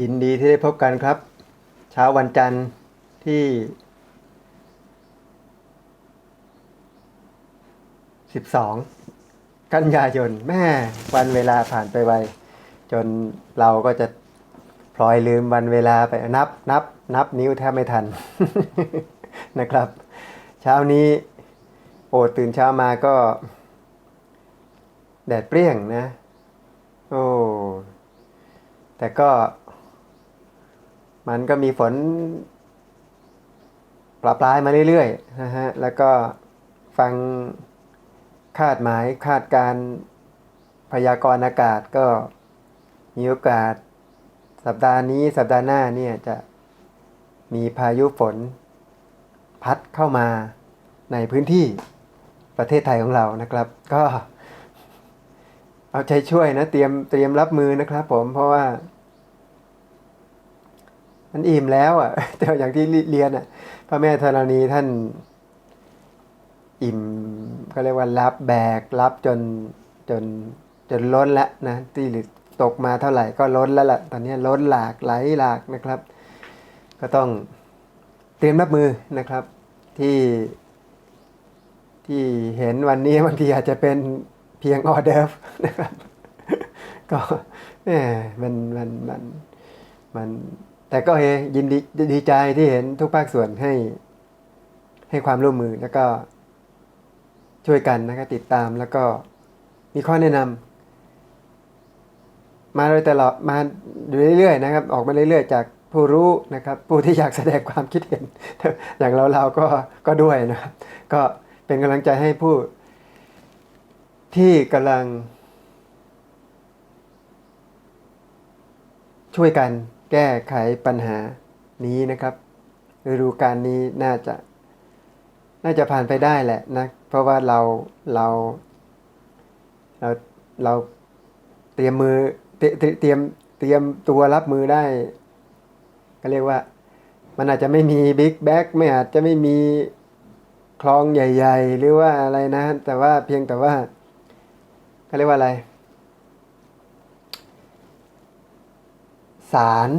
ยินดีที่ได้พบกันครับ เช้าวันจันทร์ที่ 12 กันยายนแม่วันเวลาผ่านไปไว จนเราก็จะพลอยลืมวันเวลาไปนับนับ นับนิ้วแทบไม่ทันนะครับ เช้านี้โอ้ตื่นเช้ามาก็ แดดเปรี้ยงนะ โอ้แต่ก็ มันก็มีฝนปลาปลายมาเรื่อยๆนะฮะแล้วก็ฟังคาดหมายคาดการพยากรณ์อากาศก็มีโอกาสสัปดาห์นี้สัปดาห์หน้าเนี่ยจะมีพายุฝน พัดเข้ามาในพื้นที่ประเทศไทยของเรานะครับ ก็เอาใจช่วยนะเตรียมเตรียมรับมือนะครับผมเพราะว่า มันอิ่มแล้วอะ แต่อย่างที่เรียนอะ พระแม่ธรณีท่านอิ่มก็เรียกว่ารับแบกรับจนจนจนล้นล้วนะที่ตกมาเท่าไหร่ก็ล้นแล้วล่ะ ตอนนี้ล้นหลากไหลหลากนะครับ ก็ต้องเตรียมรับมือนะครับ ที่ที่เห็นวันนี้บางทีอาจจะเป็นเพียงออเดอร์ฟนะครับ ก็แหมมันมันมันมัน แต่ก็เฮยินดีดีใจที่เห็นทุกภาคส่วนให้ ให้ความร่วมมือแล้วก็ช่วยกันนะครับติดตามแล้วก็มีข้อแนะนำมาโดยตลอดมาอยู่เรื่อยๆนะครับ ออกมาเรื่อยๆ จากผู้รู้นะครับ ผู้ที่อยากแสดงความคิดเห็น อย่างเราเราก็ก็ด้วยนะครับ ก็เป็นกำลังใจให้ผู้ ที่กำลัง ช่วยกัน แก้ไขปัญหานี้นะครับฤดูการนี้น่าจะ น่าจะผ่านไปได้แหละนะ เพราะว่าเราเราเราเราเตรียมมือเตเตเตรียมเตรียมตัวรับมือได้ ก็เรียกว่า มันอาจจะไม่มีบิ๊กแบ็กไม่อาจจะไม่มีคลองใหญ่ ๆ หรือว่าอะไรนะ แต่ว่าเพียงแต่ว่าก็เรียกว่าอะไร สาร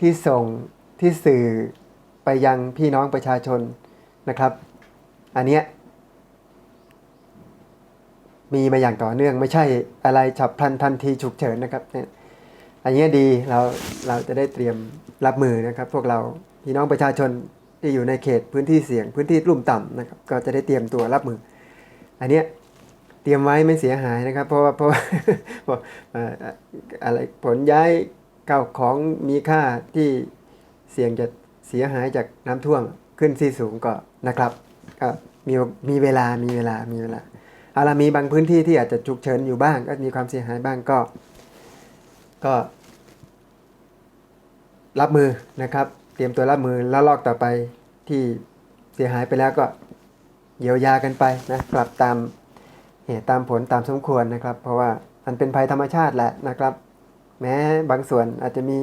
ที่ส่งที่สื่อไปยังพี่น้องประชาชนนะครับ อันเนี้ยมีมาอย่างต่อเนื่องไม่ใช่อะไรฉับพลันทันทีฉุกเฉินนะครับเนี่ยอันเนี้ยดีเราเราจะได้เตรียมรับมือนะครับ พวกเราพี่น้องประชาชนที่อยู่ในเขตพื้นที่เสี่ยงพื้นที่ลุ่มต่ำนะครับ ก็จะได้เตรียมตัวรับมือ อันเนี้ยเตรียมไว้ไม่เสียหายนะครับ เพราะว่าเพราะว่าเพราะอะไรผลย้าย ข้าของมีค่าที่เสี่ยงจะเสียหายจากน้ำท่วมขึ้นที่สูงก็นะครับก็มีมีเวลามีเวลามีเวลาเอาละมีบางพื้นที่ที่อาจจะฉุกเฉินอยู่บ้าง ก็มีความเสียหายบ้างก็ ก็ รับมือนะครับ เตรียมตัวรับมือแล้วลอกต่อไปที่เสียหายไปแล้วก็เยียวยากันไปนะกลับตามเหตุตามผลตามสมควรนะครับ เพราะว่ามันเป็นภัยธรรมชาติแหละนะครับ แม้บางส่วนอาจจะมี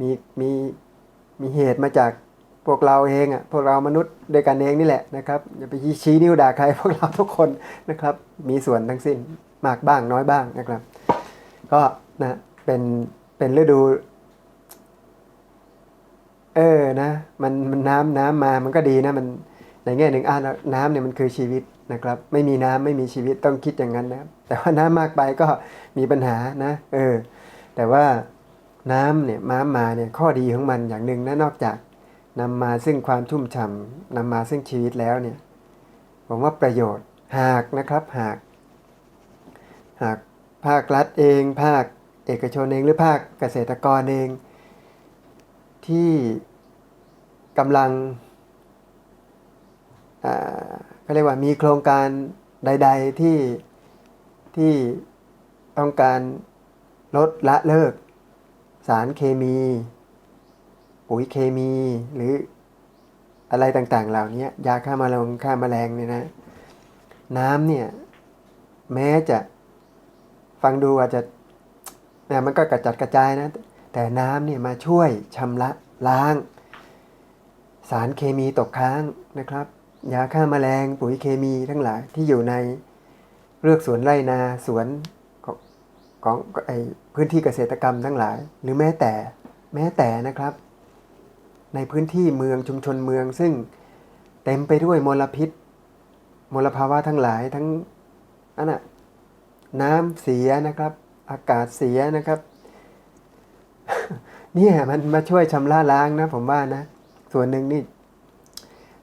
มีมีมีเหตุมาจากพวกเราเองอะพวกเรามนุษย์ด้วยกันเองนี่แหละนะครับอย่าไปชี้นิ้วด่าใครพวกเราทุกคนนะครับ มีส่วนทั้งสิ้นมากบ้างน้อยบ้างนะครับ ก็นะเป็นเป็นฤดู เออนะมันมันน้ำน้ำมามันก็ดีนะมันในแง่หนึ่งอ่าน้ำเนี่ยมันคือชีวิตนะครับ ไม่มีน้ำไม่มีชีวิตต้องคิดอย่างนั้นนะแต่ว่าน้ำมากไปก็มีปัญหานะ เออ แต่ว่าน้ำเนี่ยม้ามาเนี่ยข้อดีของมันอย่างหนึ่งนะนอกจากนำมาซึ่งความชุ่มฉ่ำนำมาซึ่งชีวิตแล้วเนี่ยผมว่าประโยชน์หากนะครับหาก หากภาครัฐเอง ภาคเอกชนเองหรือภาคเกษตรกรเอง ที่กำลังอ่าเขาเรียกว่ามีโครงการใด ๆที่ที่ต้องการ ลดละเลิก สารเคมี ปุ๋ยเคมี หรืออะไรต่างๆ เหล่านี้ยาฆ่ามาลงฆ่าแมลงเนี่ยนะ น้ำเนี่ย แม้จะฟังดูอาจจะเนี่ยมันก็กระจัดกระจายนะ แต่น้ำเนี่ยมาช่วยชำระล้าง สารเคมีตกค้างนะครับ ยาฆ่าแมลงปุ๋ยเคมีทั้งหลายที่อยู่ในเรือกสวนไร่นาสวน ของไอพื้นที่เกษตรกรรมทั้งหลาย หรือแม้แต่แม้แต่นะครับ ในพื้นที่เมืองชุมชนเมืองซึ่งเต็มไปด้วยมลพิษ มลภาวะทั้งหลายทั้งอันน่ะน้ำเสียนะครับ อากาศเสียนะครับเนี่ยมันมาช่วยชำระล้างนะ ผมว่านะ ส่วนหนึ่งนี่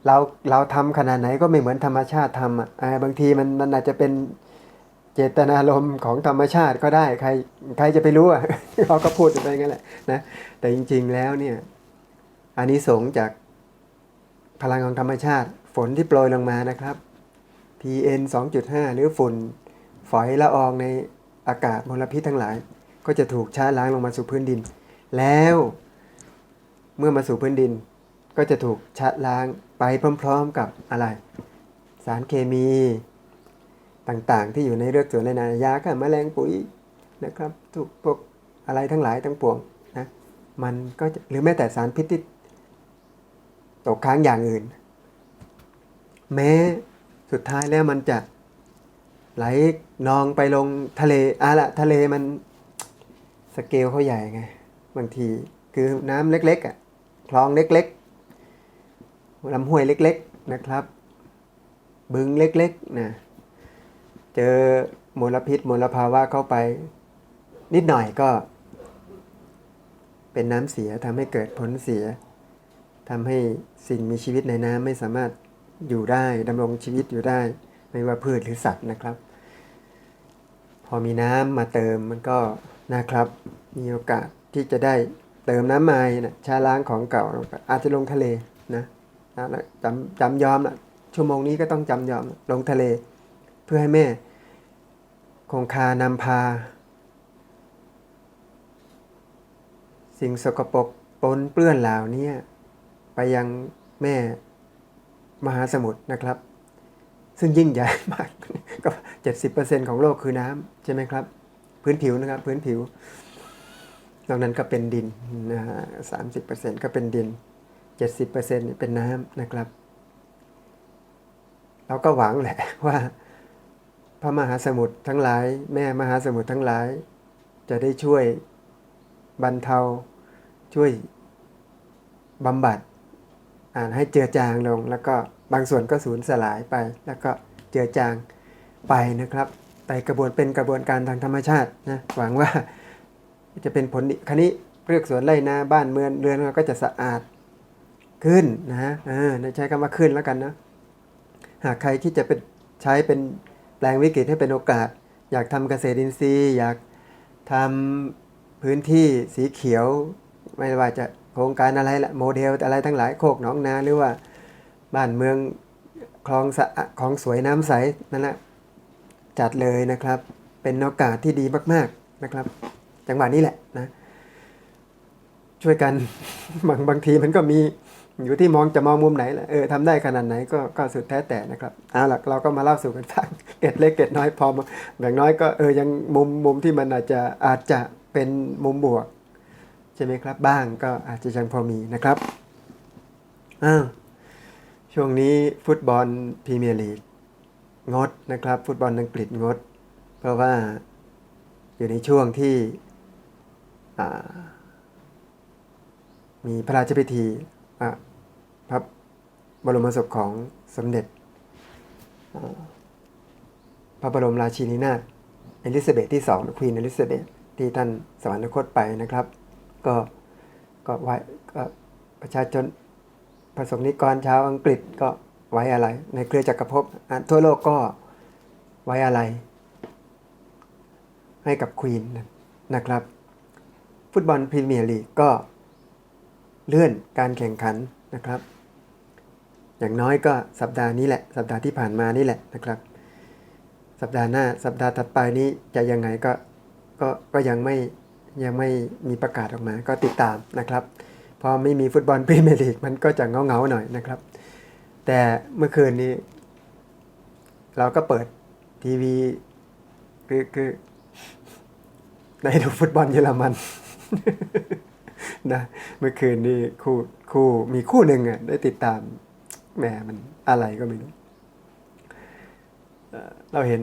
เราเราทำขนาดไหนก็ไม่เหมือนธรรมชาติทำอะบางทีมันมันอาจจะเป็น เจตนารมณ์ของธรรมชาติก็ได้ใครใครจะไปรู้อะเขาก็พูดไปงั้นแหละนะแต่จริง ๆแล้วเนี่ยอันนี้สงจากพลังของธรรมชาติฝนที่โปรยลงมานะครับ PM 2.5 หรือฝุ่นฝอยละอองในอากาศมลพิษทั้งหลาย ก็จะถูกชาล้างลงมาสู่พื้นดิน แล้วเมื่อมาสู่พื้นดิน ก็จะถูกชะล้างไปพร้อม ๆกับอะไร สารเคมี ต่างๆ ที่อยู่ในเลือดส่วนในนายาฆ่าแมลงปุ๋ยนะครับทุกพวกอะไรทั้งหลายทั้งปวงนะมันก็จะหรือแม้แต่สารพิษที่ตกค้างอย่างอื่น แม้สุดท้ายแล้วมันจะไหลนองไปลงทะเลอะละทะเลมันสเกลเขาใหญ่ไงบางทีคือน้ำเล็กๆอะคลองเล็กๆลำห้วยเล็ก ๆนะครับ บึงเล็กๆนะ เจอมลพิษมลภาวะเข้าไป นิดหน่อยก็ เป็นน้ำเสียทำให้เกิดผลเสียทำให้สิ่งมีชีวิตในน้ำไม่สามารถอยู่ได้ดำรงชีวิตอยู่ได้ ไม่ว่าพืชหรือสัตว์นะครับ พอมีน้ำมาเติมมันก็นะครับ มีโอกาสที่จะได้เติมน้ำใหม่นะชาล้างของเก่า อาจจะลงทะเลนะนะจำจำยอมละชั่วโมงนี้ก็ต้องจำยอมลงทะเล เพื่อให้แม่ คงคานำพา สิ่งสกปรกปนเปื้อนเหล่านี้ไปยังแม่มหาสมุทรนะครับ ซึ่งยิ่งใหญ่มากก็เจ็ดสิบเปอร์เซ็นของโลกคือน้ำใช่ไหมครับ พื้นผิวนะครับ พื้นผิวนอกนั้นก็เป็นดินนะฮะสามสิบเปอร์เซ็นก็เป็นดินเจ็ดสิบเปอร์เซ็นเป็นน้ำนะครับ เราก็หวังแหละว่า พระมหาสมุทรทั้งหลาย แม่มหาสมุทรทั้งหลาย จะได้ช่วยบรรเทา ช่วยบำบัด อ่านให้เจือจางลง แล้วก็บางส่วนก็สูญสลายไป แล้วก็เจือจางไปนะครับไปกระบวนเป็นกระบวนการทางธรรมชาตินะหวังว่าจะเป็นผลดีคันนี้เรือกสวนไร่นาบ้านเมืองเรือนเราก็จะสะอาดขึ้นนะฮะอ่าใช้คำว่าขึ้นแล้วกันนะหากใครที่จะเป็นใช้เป็น แปลงวิกฤตให้เป็นโอกาส อยากทำเกษตรอินทรีย์ อยากทำพื้นที่สีเขียว ไม่ว่าจะโครงการอะไรละโมเดลอะไรทั้งหลายโคกหนองนาหรือว่าบ้านเมืองคลองสะของสวยน้ำใสนั่นแหละจัดเลยนะครับ เป็นโอกาสที่ดีมากๆนะครับ จังหวะนี้แหละนะ ช่วยกันบางบางทีมันก็มี อยู่ที่มองจะมองมุมไหนแหละเออทำได้ขนาดไหนก็ก็สุดแท้แต่นะครับเอาล่ะเราก็มาเล่าสู่กันฟังเกร็ดเล็กเกร็ดน้อยพอมาอย่งน้อยก็เออยังมุมมุมที่มันอาจจะอาจจะเป็นมุมบวกใช่ไหมครับ บ้างก็อาจจะยังพอมีนะครับอ้าวช่วงนี้ฟุตบอลพรีเมียร์ลีกงดนะครับ ฟุตบอลอังกฤษงด เพราะว่าอยู่ในช่วงที่มีพระราชพิธีอะ พระบรมศพของสมเด็จ พระบรมราชินีนาถเอลิซาเบธที่สองควีนเอลิซาเบธที่ท่านสวรรคตไปนะครับ ก็ก็ไว้ก็ประชาชนประสงนิกรชาวอังกฤษก็ไว้อะไร ในเครือจักรภพทั่วโลกก็ไว้อะไร ให้กับควีนนะครับ ฟุตบอลพรีเมียร์ลีกก็เลื่อนการแข่งขันนะครับ อย่างน้อยก็สัปดาห์นี้แหละ สัปดาห์ที่ผ่านมานี่แหละนะครับ สัปดาห์หน้าสัปดาห์ถัดไปนี้จะยังไงก็ก็ก็ยังไม่ยังไม่มีประกาศออกมา ก็ติดตามนะครับ พอไม่มีฟุตบอลพรีเมียร์ลีกมันก็จะเงาเงาหน่อยนะครับ แต่เมื่อคืนนี้ เราก็เปิดทีวี คือคือในดูฟุตบอลเยอรมันนะเมื่อคืนนี้คู่คู่มีคู่หนึ่งอะได้ติดตาม แหมมันอะไรก็ไม่รู้เราเห็น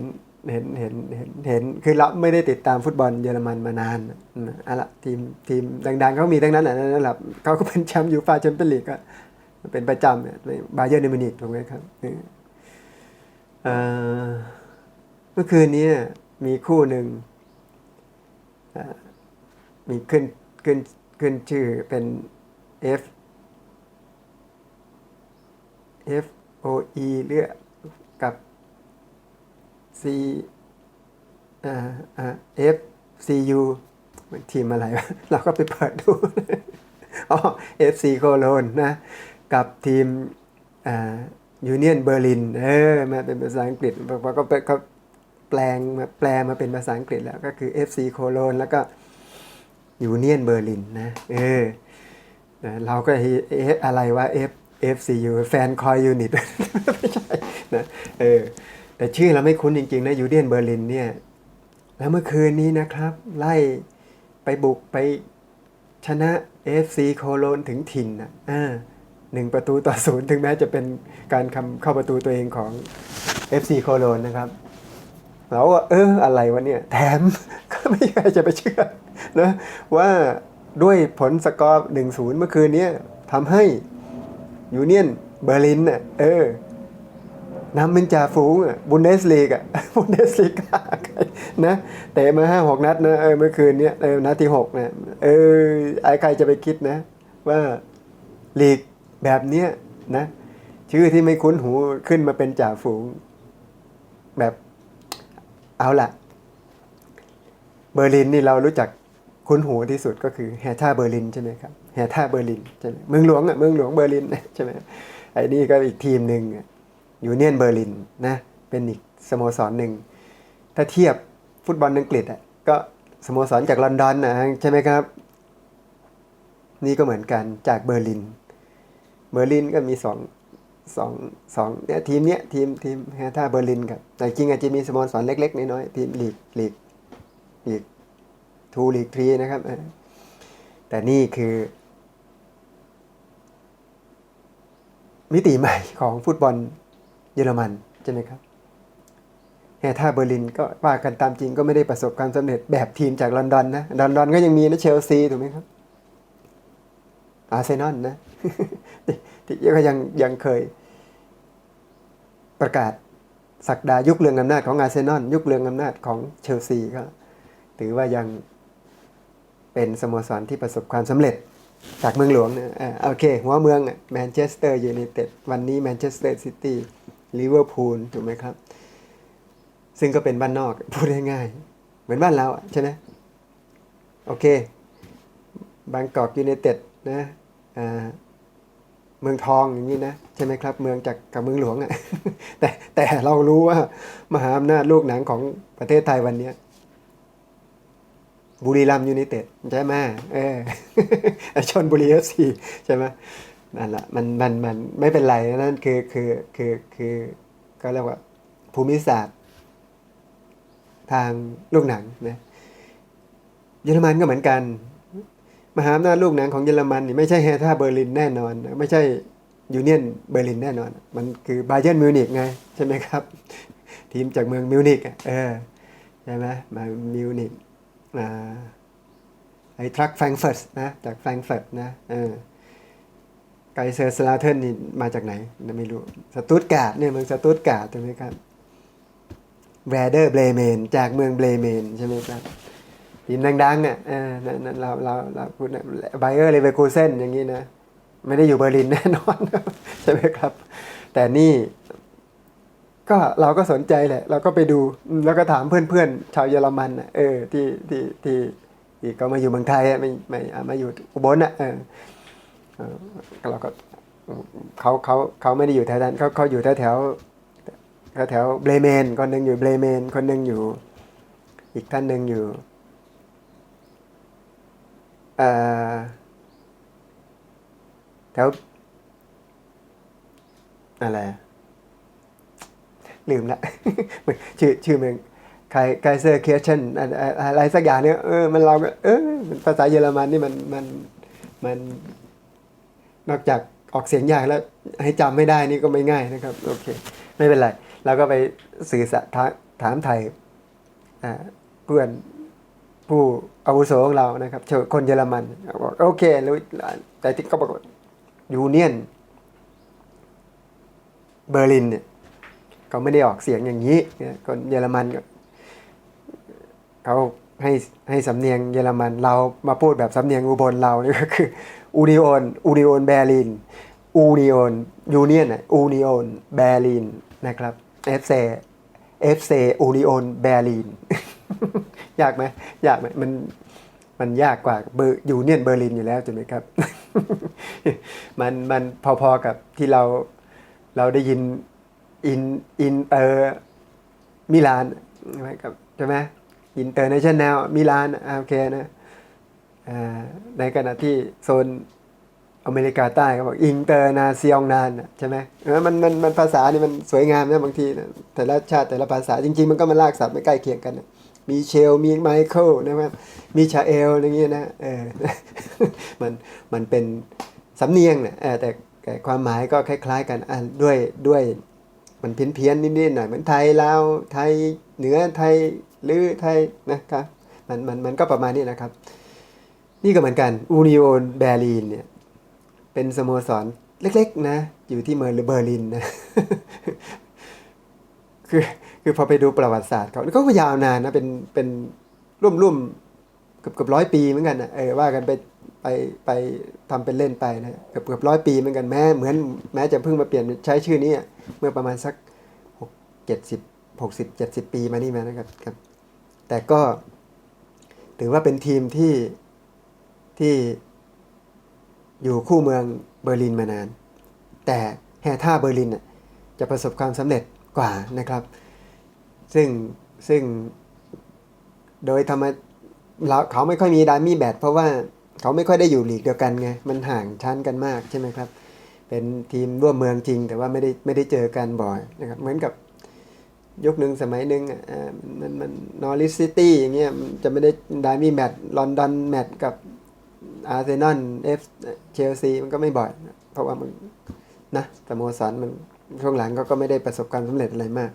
เห็นเห็นเห็นเห็นคือเราไม่ได้ติดตามฟุตบอลเยอรมันมานานอืมเอะละทีมทีมดังๆเขามีทั้งนั้นอะนั่นแหละเขาก็เป็นแชมป์ยูฟ่าแชมเปี้ยนลีกก็เป็นประจำเนี่ยบาเยิร์เนมินิกถูกไหมครับเมื่อคืนนี้มีคู่หนึ่งมีขึ้นขึ้นขึ้นชื่อเป็น F F O E เรือกกับ C อ่าอ่า F C U มันทีมอะไรวะเราก็ไปเปิดดูอ๋อ F C โคโลนนะ กับทีมอ่ายูเนียนเบอร์ลินเออมาเป็นภาษาอังกฤษเพราก็เขาแปลงมาแปลมาเป็นภาษาอังกฤษแล้วก็คือ FC โคโลนแล้วก็ยูเนียนเบอร์ลินนะเออเราก็เอ๊ะอะไรวะ F FCU แฟนคอยยูนิตไม่ใช่นะเออแต่ชื่อเราไม่คุ้นจริงๆนะยูเดียนเบอร์ลินเนี่ยแล้วเมื่อคืนนี้นะครับ ไล่ไปบุกไปชนะ FC โคโลนถึงถิ่นนะอ่าหนึ่งประตูต่อศูนย์ถึงแม้จะเป็นการคำเข้าประตูตัวเองของ FC โคโลนนะครับเราก็เอออะไรวะเนี่ย แถมก็ไม่ใครจะไปเชื่อนะว่าด้วยผลสกอร์หนึ่งศูนย์เมื่อคืนนี้ทำให้ ยูเนียนเบอร์ลินน่ะเออนำเป็นจ่าฝูงอะบุนเดสลีกอะบุนเดสลีกานะเตะมาห้าหกนัดนะเออเมื่อคืนเนี้ยเออนัดที่หกเนี่ยเออไอ้ใครจะไปคิดนะ ว่าลีกแบบเนี้ยนะ ชื่อที่ไม่คุ้นหูขึ้นมาเป็นจ่าฝูง แบบเอาล่ะเบอร์ลินนี่เรารู้จักคุ้นหูที่สุดก็คือแฮท่าเบอร์ลินใช่ไหมครับ แฮท่าเบอร์ลินใช่ไหมเมืองหลวงอะเมืองหลวงเบอร์ลินใช่ไหมไอ้นี่ก็อีกทีมหนึ่งยูเนียนเบอร์ลินนะเป็นอีกสโมสรหนึ่งถ้าเทียบฟุตบอลอังกฤษอะก็สโมสรจากลอนดอนนะใช่ไหมครับ นี่ก็เหมือนกันจากเบอร์ลิน เบอร์ลินก็มีสองสองสองเนี่ยทีมเนี้ยทีมทีมแฮท่าเบอร์ลินกับแต่จริงอาจจะมีสโมสรเล็กๆน้อยๆทีมลีกลีกลีกทูลีกทรีนะครับแต่นี่คือ มิติใหม่ของฟุตบอลเยอรมันใช่ไหมครับแฮท่าเบอร์ลินก็ว่ากันตามจริงก็ไม่ได้ประสบความสำเร็จแบบทีมจากลอนดอนนะลอนดอนก็ยังมีนะเชลซีถูกไหมครับ อาร์เซนอลนะที่ก็ยังยังเคยประกาศสักดายุคเรืองอำนาจของอาร์เซนอลยุคเรืองอำนาจของเชลซีก็ถือว่ายังเป็นสโมสรที่ประสบความสำเร็จ จากเมืองหลวงนะอ่าโอเค หัวเมืองแมนเชสเตอร์ยูไนเต็ดวันนี้แมนเชสเตอร์ซิตี้ลิเวอร์พูลถูกไหมครับ ซึ่งก็เป็นบ้านนอกพูดง่ายๆเหมือนบ้านเราใช่ไหมโอเคบางกอกยูไนเต็ดนะอ่าเมืองทองอย่างนี้นะใช่ไหมครับ เมืองจากกับเมืองหลวงอะแต่แต่เรารู้ว่ามหาอำนาจลูกหนังของประเทศไทยวันนี้ บุรีรัมยูไนเต็ดใช่ไหมเออชนบุรีเอฟซีใช่ไหมนั่นแหละมันมันมันไม่เป็นไรนั่นคือคือคือคือก็เรียกว่าภูมิศาสตร์ ทางลูกหนังนะเยอรมันก็เหมือนกัน มหาอำนาจลูกหนังของเยอรมันนี่ไม่ใช่แฮท่าเบอร์ลินแน่นอน ไม่ใช่ยูเนียนเบอร์ลินแน่นอน มันคือบาเยิร์นมิวนิกไงใช่ไหมครับ ทีมจากเมืองมิวนิกเออใช่ไหมมามิวนิก อ่าไอ้ทรัคแฟรงเฟิร์ตนะจากแฟรงเฟิร์ตนะเออไกเซอร์สลาเทนนี่มาจากไหนไม่รู้สตุตการ์ดเนี่ยเมืองสตุตการ์ดใช่ไหมครับแวเดอร์เบลเมนจากเมืองเบลเมนใช่ไหมครับทีมดังๆเนี่ยเออนั่นนั่นเราเราเราพูดไบเออร์เลเวอร์คูเซนอย่างนี้นะ ไม่ได้อยู่เบอร์ลินแน่นอน ใช่ไหมครับ แต่นี่ ก็เราก็สนใจแหละ เราก็ไปดูแล้วก็ถามเพื่อนๆ ชาวเยอรมันน่ะเออที่ที่ที่ที่เขามาอยู่เมืองไทยอะไม่ไม่อะมาอยู่อุบลน่ะเออเออเราก็เขาเขาเขาไม่ได้อยู่แถวนั้นเขาเขาอยู่แถวแถวแถวเบลเมนคนหนึ่งอยู่เบลเมนคนหนึ่งอยู่ อีกท่านหนึ่งอยู่แถวอะไร ลืมละชื่อชื่อเมืองไคเซอร์เคเชนอะไรสักอย่างเนี่ยเออมันเราก็เออภาษาเยอรมันนี่มันมันมันนอกจากออกเสียงยากแล้วให้จำไม่ได้นี่ก็ไม่ง่ายนะครับโอเคไม่เป็นไรเราก็ไปสื่อสารถามไทยเพื่อนผู้อาวุโสของเรานะครับคนเยอรมันบอกโอเครู้แต่ที่เขาบอกยูเนียนเบอร์ลินเนี่ย เขาไม่ได้ออกเสียงอย่างนี้คนเยอรมันเขาให้ให้สำเนียงเยอรมันเรามาพูดแบบสำเนียงอุบลเรานี่ก็คืออูนิโอนอูนิโอนเบอร์ลินอูนิโอนยูเนียนอูนิโอนเบอร์ลินนะครับเอฟเซเอฟเซอูนิโอนเบอร์ลินยากไหมยากไหมมันมันยากกว่าเบอร์ยูเนียนเบอร์ลินอยู่แล้วถูกไหมครับ มันมันพอๆกับที่เราเราได้ยิน อินอินเตอร์มิลานใช่ไหมครับใช่ไหมอินเตอร์เนชั่นแนลมิลานโอเคนะในขณะที่โซนอเมริกาใต้เขาบอกอินเตอร์นาซิองนานใช่ไหมเออมันมันมันภาษานี่มันสวยงามนะบางทีนะแต่ละชาติแต่ละภาษาจริง ๆ มันก็มาลากศัพท์ไม่ใกล้เคียงกันนะมีเชล มีไมเคิลนะครับมีชาเอลอย่างเงี้ยนะเออมันมันเป็นสำเนียงนะแต่ความหมายก็คล้าย ๆ กันด้วยด้วย มันเพี้ยนเพี้ยนๆนิดๆหน่อยเหมือนไทยลาวไทยเหนือไทยหรือไทยนะครับมันมันมันก็ประมาณนี้นะครับ นี่ก็เหมือนกันอูนิโอนเบอร์ลินเนี่ยเป็นสโมสรเล็กๆนะอยู่ที่เมืองเบอร์ลินนะคือคือพอไปดูประวัติศาสตร์เขาเขาก็ยาวนานนะเป็นเป็นร่วมร่วม เกือบเกือบร้อยปีเหมือนกันนะเออว่ากันไปไปไปทำเป็นเล่นไปนะเกือบเกือบร้อยปีเหมือนกันแม้เหมือนแม้จะเพิ่งมาเปลี่ยนใช้ชื่อนี้เมื่อประมาณสักหกเจ็ดสิบหกสิบเจ็ดสิบปีมานี่มานะครับครับ แต่ก็ถือว่าเป็นทีมที่ที่อยู่คู่เมืองเบอร์ลินมานาน แต่แฮท่าเบอร์ลินจะประสบความสำเร็จกว่านะครับ ซึ่งซึ่งโดยธรรม เราเขาไม่ค่อยมีดามี่แบทเพราะว่าเขาไม่ค่อยได้อยู่ลีกเดียวกันไง มันห่างชั้นกันมากใช่ไหมครับ เป็นทีมร่วมเมืองจริง แต่ว่าไม่ได้ไม่ได้เจอกันบ่อยนะครับ เหมือนกับยุคหนึ่งสมัยหนึ่งอ่ามันมันนอริสซิตี้อย่างเงี้ยจะไม่ได้ดามี่แมตลอนดอนแมตกับอาร์เซนอลเอฟเชลซีมันก็ไม่บ่อย เพราะว่ามันนะสโมสรมันช่วงหลังก็ก็ไม่ได้ประสบความสำเร็จอะไรมาก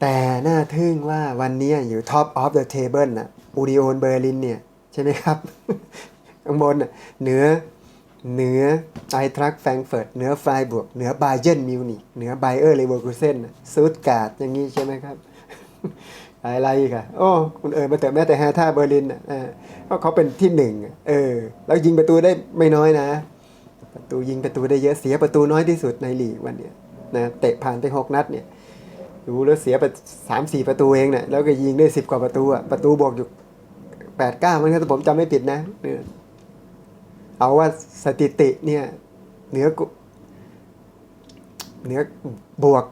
แต่น่าทึ่งว่าวันนี้อยู่ท็อปออฟเดอะเทเบิลน่ะอูดิโอนเบอร์ลินเนี่ย ใช่ไหมครับ ข้างบนเหนือเหนือไอทรัคแฟรงเฟิร์ตเหนือไฟบวกเหนือบาเยนมิวนิกเหนือไบเออร์เลเวอร์คูเซนซูดการ์ดอย่างนี้ใช่ไหมครับ อะไรอีกอะโอ้คุณเอ๋ยมาแต่แม้แต่แฮท่าเบอร์ลินอะก็เขาเป็นที่หนึ่งเออ แล้วยิงประตูได้ไม่น้อยนะ ประตูยิงประตูได้เยอะเสียประตูน้อยที่สุดในลีกวันเนี้ยนะเตะผ่านไปหกนัดเนี่ย ดูแล้วเสียไปสามสี่ประตูเองเนี่ยแล้วก็ยิงได้สิบกว่าประตูอะประตูบวกอยู่แปดเก้ามันถ้าผมจำไม่ผิดนะเนี่ยเอาว่าสถิติเนี่ยเหนือกุเหนือบวก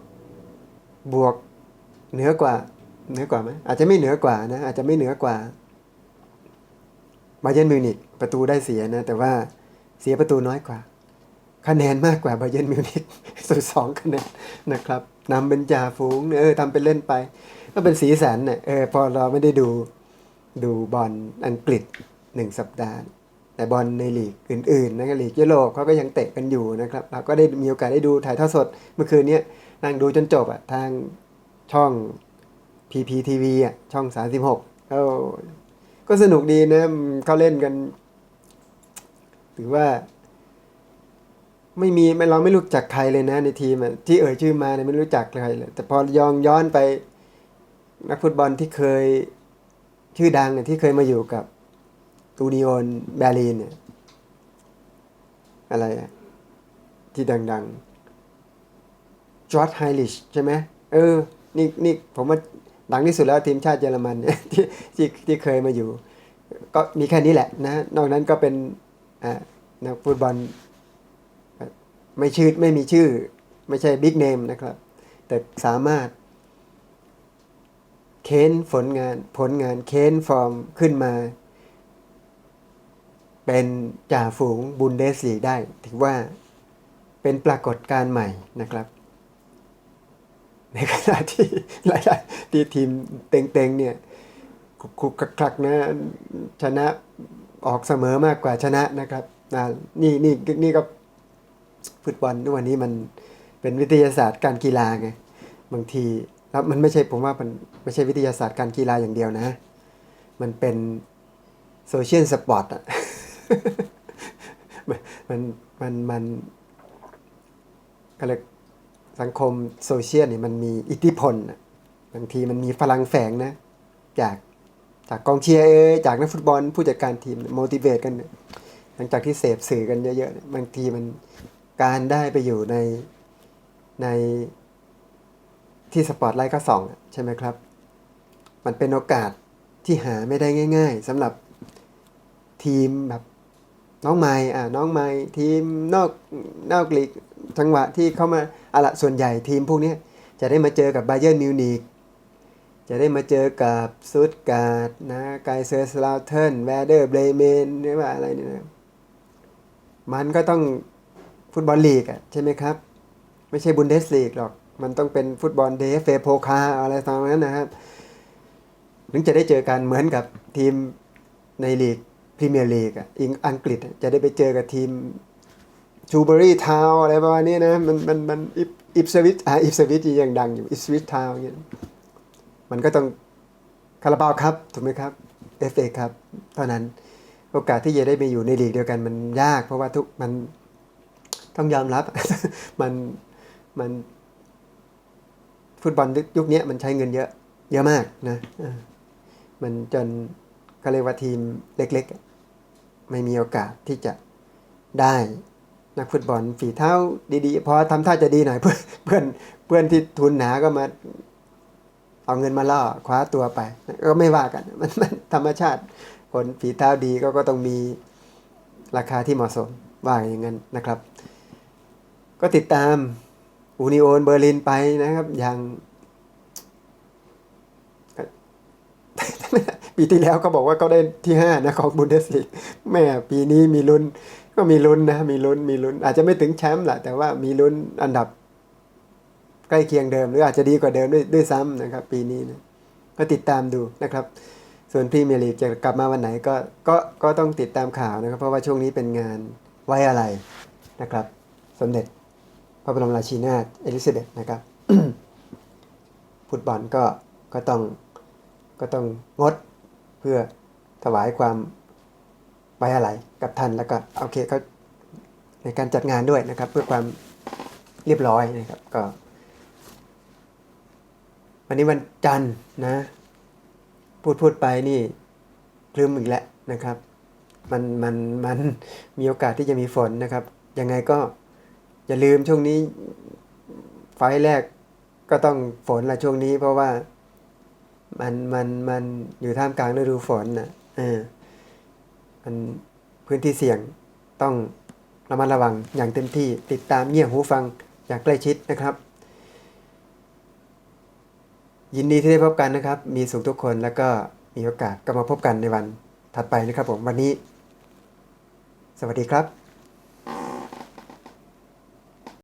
บวกเหนือกว่าเหนือกว่าไหมอาจจะไม่เหนือกว่านะอาจจะไม่เหนือกว่าบาเยนมิวนิกประตูได้เสียนะแต่ว่าเสียประตูน้อยกว่า คะแนนมากกว่าบาเยนมิวนิกสุดสองคะแนนนะครับ นำเป็นจ่าฝูงเออทำเป็นเล่นไป ก็เป็นสีสันเนี่ยเออพอเราไม่ได้ดูดูบอลอังกฤษหนึ่งสัปดาห์ แต่บอลในลีกอื่นๆนะครับลีกยุโรปเขาก็ยังเตะกันอยู่นะครับ เราก็ได้มีโอกาสได้ดูถ่ายทอดสดเมื่อคืนเนี้ยนั่งดูจนจบอะทางช่อง PPTV อะช่อง 36ก็ก็สนุกดีนะเขาเล่นกัน ถือว่า ไม่มีไม่เราไม่รู้จักใครเลยนะ ในทีมที่เอ่ยชื่อมาเนี่ยไม่รู้จักใครเลยแต่พอยองย้อนไปนักฟุตบอลที่เคยชื่อดังอะที่เคยมาอยู่กับตูนิโอนเบอร์ลินเนี่ยอะไรที่ดังๆจอร์ดไฮลิชใช่ไหมเออนี่นี่ผมว่าดังที่สุดแล้วทีมชาติเยอรมันเนี่ยที่ที่ที่เคยมาอยู่ ก็มีแค่นี้แหละนะ นอกนั้นก็เป็นอ่านักฟุตบอล ไม่ชื่อไม่มีชื่อ ไม่ใช่บิ๊กเนมนะครับ แต่สามารถ เค้นผลงานผลงานเค้นฟอร์มขึ้นมา เป็นจ่าฝูงบุนเดสลีได้ ถือว่าเป็นปรากฏการณ์ใหม่นะครับ ในขณะที่หลายๆที่ทีมเต็งๆเนี่ยคุกคลักนะชนะออกเสมอมากกว่าชนะนะครับนี่นี่นี่ก็ ฟุตบอลทุกวันนี้มันเป็นวิทยาศาสตร์การกีฬาไงบางทีแล้วมันไม่ใช่ผมว่ามันไม่ใช่วิทยาศาสตร์การกีฬาอย่างเดียวนะ มันเป็นโซเชียลสปอร์ตอะมันมันมันก็เลยสังคมโซเชียลเนี่ยมันมีอิทธิพลบางทีมันมีพลังแฝงนะ จากจากกองเชียร์เอยจากนักฟุตบอลผู้จัดการทีมโมดิเวตกันเนี่ยหลังจากที่เสพสื่อกันเยอะๆบางทีมัน การได้ไปอยู่ในในที่สปอตไลท์ก็ส่องใช่ไหมครับ มันเป็นโอกาสที่หาไม่ได้ง่าย ๆสำหรับทีมแบบน้องไม้อ่าน้องไม้ทีมนอกนอกลีกจังหวะที่เข้ามาอะละส่วนใหญ่ทีมพวกนี้จะได้มาเจอกับไบเ e ิร์นมิวนิกจะได้มาเจอกับซูตการ์ดนะไกเซอร์สลาเทนแวเดอร์เบรเมนหรือว่าอะไรเนี่ยนะมันก็ต้อง ฟุตบอลลีกอะใช่ไหมครับ ไม่ใช่บุนเดสลีกหรอก มันต้องเป็นฟุตบอลเดฟเฟโพคาอะไรตามนั้นนะครับถึงจะได้เจอกันเหมือนกับทีมในลีกพรีเมียร์ลีกอะอังกฤษจะได้ไปเจอกับทีมชูเบอรี่ทาวอะไรประมาณนี้นะมันมันมันอิปสวิตอ่าอิปสวิตยังดังอยู่อิปสวิตทาวเงี้ยมันก็ต้องคาราบาวครับถูกไหมครับ FA ครับเท่านั้นโอกาสที่จะได้ไปอยู่ในลีกเดียวกันมันยาก เพราะว่าทุกมัน ต้องยอมรับ มันมันฟุตบอลยุคนี้มันใช้เงินเยอะ เยอะมากนะมันจนก็เรียกว่าทีมเล็กๆ ไม่มีโอกาสที่จะได้นักฟุตบอลฝีเท้าดีๆ พอทำท่าจะดีหน่อยเพื่อนเพื่อนเพื่อนที่ทุนหนาก็มาเอาเงินมาล่อคว้าตัวไป ก็ไม่ว่ากัน มันมันธรรมชาติคนฝีเท้าดีก็ก็ต้องมีราคาที่เหมาะสมว่าอย่างนั้นนะครับ ก็ติดตามอูนิโอนเบอร์ลินไปนะครับ อย่างปีที่แล้วก็บอกว่าเขาได้ที่ห้านะของบุนเดสลีกแม่ปีนี้มีลุ้นก็มีลุ้นนะ มีลุ้นมีลุ้น อาจจะไม่ถึงแชมป์แหละแต่ว่ามีลุ้นอันดับ ใกล้เคียงเดิม หรืออาจจะดีกว่าเดิมด้วยด้วยซ้ำนะครับ ปีนี้นะก็ติดตามดูนะครับ ส่วนพรีเมียร์ลีกจะกลับมาวันไหนก็ก็ก็ต้องติดตามข่าวนะครับ เพราะว่าช่วงนี้เป็นงานไว้อะไรนะครับ สมเด็จ ระบรมราชินีนาถเอลิซาเบธนะครับฟุตบอลก็ก็ต้องก็ต้องงดเพื่อถวายความไว้อะไรกับท่านแล้วก็โอเคเขาในการจัดงานด้วยนะครับ เพื่อความเรียบร้อยนะครับก็ วันนี้วันจันทร์นะ พูดพูดไปนี่คลืมอีกแล้วนะครับ มันมันมันมีโอกาสที่จะมีฝนนะครับ ยังไงก็ อย่าลืมช่วงนี้ไฟแรกก็ต้องฝนละช่วงนี้ เพราะว่ามันมันมันอยู่ท่ามกลางฤดูฝนนะเออมันพื้นที่เสี่ยงต้องระมัดระวังอย่างเต็มที่ติดตามเงี่ยหูฟังอย่างใกล้ชิดนะครับ ยินดีที่ได้พบกันนะครับ มีสุขทุกคนแล้วก็มีโอกาสก็มาพบกันในวันถัดไปนะครับผมวันนี้ สวัสดีครับ